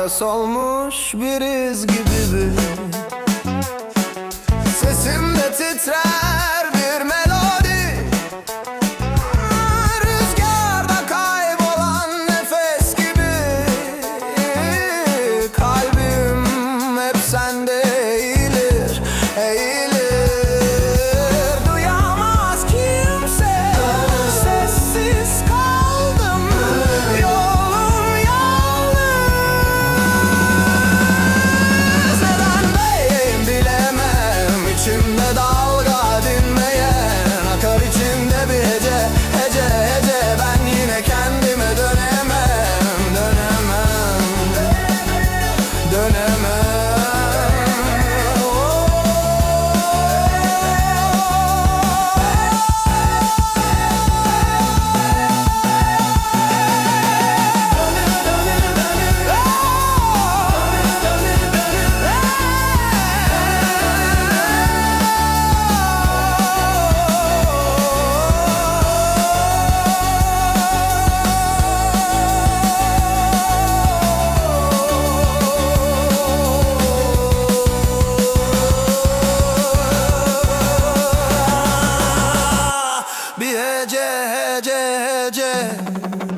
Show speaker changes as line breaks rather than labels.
anda solmuş biriz gibi bir yeah, yeah.